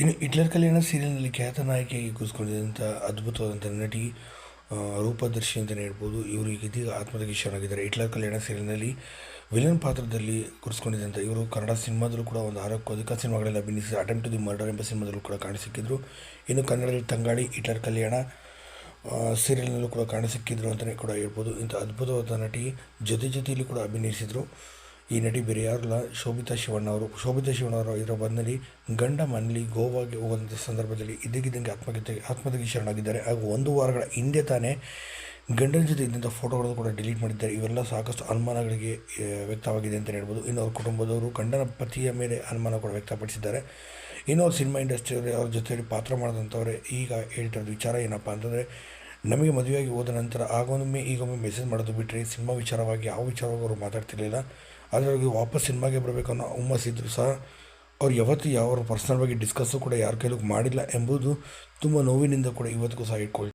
ಇನ್ನು ಹಿಟ್ಲರ್ ಕಲ್ಯಾಣ ಸೀರಿಯಲ್ನಲ್ಲಿ ಖ್ಯಾತ ನಾಯಕಿಯಾಗಿ ಕೂಸ್ಕೊಂಡಿದ್ದಂಥ ಅದ್ಭುತವಾದಂಥ ನಟಿ ರೂಪದರ್ಶಿ ಅಂತಲೇ ಹೇಳ್ಬೋದು. ಇವರು ಈಗ ಇದೀಗ ಆತ್ಮಹತ್ಯೆಗೆ ಹಿಟ್ಲರ್ ಕಲ್ಯಾಣ ಸೀರಿಯಲ್ನಲ್ಲಿ ವಿಲನ್ ಪಾತ್ರದಲ್ಲಿ ಕೂರಿಸ್ಕೊಂಡಿದ್ದಂಥ ಇವರು ಕನ್ನಡ ಸಿನಿಮಾದಲ್ಲೂ ಕೂಡ ಒಂದು ಆರಕ್ಕೂ ಅಧಿಕ ಸಿನಿಮಾಗಳಲ್ಲಿ ಅಭಿನಯಿಸಿ ಅಟೆಂಪ್ಟ್ ಟು ದಿ ಮರ್ಡರ್ ಎಂಬ ಸಿನಿಮಾದಲ್ಲೂ ಕೂಡ ಕಾಣಿಸಿಕ್ಕಿದ್ರು. ಇನ್ನು ಕನ್ನಡದಲ್ಲಿ ತಂಗಾಳಿ ಹಿಟ್ಲರ್ ಕಲ್ಯಾಣ ಸೀರಿಯಲ್ನಲ್ಲೂ ಕೂಡ ಕಾಣಿಸಿಕ್ಕಿದ್ರು ಅಂತಲೇ ಕೂಡ ಹೇಳ್ಬೋದು. ಇಂಥ ಅದ್ಭುತವಾದ ನಟಿ ಜೊತೆ ಜೊತೆಯಲ್ಲಿ ಕೂಡ ಅಭಿನಯಿಸಿದರು. ಈ ನಟಿ ಬೇರೆ ಯಾರಲ್ಲ ಶೋಭಿತಾ ಶಿವಣ್ಣ ಅವರು ಶೋಭಿತಾ ಶಿವಣ್ಣ ಇದರ ಬಂದಲ್ಲಿ ಗಂಡ ಮನೆಯಲ್ಲಿ ಗೋವಾಗೆ ಹೋಗುವಂಥ ಸಂದರ್ಭದಲ್ಲಿ ಇದ್ದಕ್ಕಿದ್ದಂಗೆ ಆತ್ಮಹತ್ಯೆ, ಆತ್ಮಹತ್ಯೆಗೆ ಶರಣಾಗಿದ್ದಾರೆ. ಹಾಗೂ ಒಂದು ವಾರಗಳ ಹಿಂದೆ ತಾನೇ ಗಂಡನ ಜೊತೆ ಇದ್ದಂಥ ಫೋಟೋಗಳನ್ನು ಕೂಡ ಡಿಲೀಟ್ ಮಾಡಿದ್ದಾರೆ. ಇವೆಲ್ಲ ಸಾಕಷ್ಟು ಅನುಮಾನಗಳಿಗೆ ವ್ಯಕ್ತವಾಗಿದೆ ಅಂತ ಹೇಳ್ಬೋದು. ಇನ್ನು ಅವ್ರ ಕುಟುಂಬದವರು ಗಂಡನ ಪತಿಯ ಮೇಲೆ ಅನುಮಾನ ಕೂಡ ವ್ಯಕ್ತಪಡಿಸಿದ್ದಾರೆ. ಇನ್ನು ಅವ್ರ ಸಿನಿಮಾ ಇಂಡಸ್ಟ್ರಿಯಲ್ಲಿ ಅವ್ರ ಜೊತೆಯಲ್ಲಿ ಪಾತ್ರ ಮಾಡಿದಂಥವ್ರೆ ಈಗ ಹೇಳ್ತಿರೋದು ವಿಚಾರ ಏನಪ್ಪ ಅಂತಂದರೆ ನಮಗೆ ಮದುವೆಯಾಗಿ ಹೋದ ನಂತರ ಆಗೊಮ್ಮೆ ಈಗೊಮ್ಮೆ ಮೆಸೇಜ್ ಮಾಡೋದು ಬಿಟ್ಟರೆ ಸಿನಿಮಾ ವಿಚಾರವಾಗಿ ಯಾವ ವಿಚಾರವಾಗಿ ಅವರು ಮಾತಾಡ್ತಿರಲಿಲ್ಲ. ಅವ್ರಿಗೆ ವಾಪಸ್ ಸಿನಿಮಾಗೆ ಬರಬೇಕು ಅನ್ನೋ ಹುಮ್ಮಸ್ಸಿದ್ರು ಸಹ. ಅವ್ರು ಯಾವತ್ತೂ ಯಾವ ಪರ್ಸ್ನಲ್ ಆಗಿ ಡಿಸ್ಕಸ್ಸು ಕೂಡ ಯಾರ ಕೈಲೂ ಮಾಡಿಲ್ಲ ಎಂಬುದು ತುಂಬ ನೋವಿನಿಂದ ಕೂಡ ಇವತ್ತಿಗೂ ಸಹ ಇಟ್ಕೊಳ್ತಾರೆ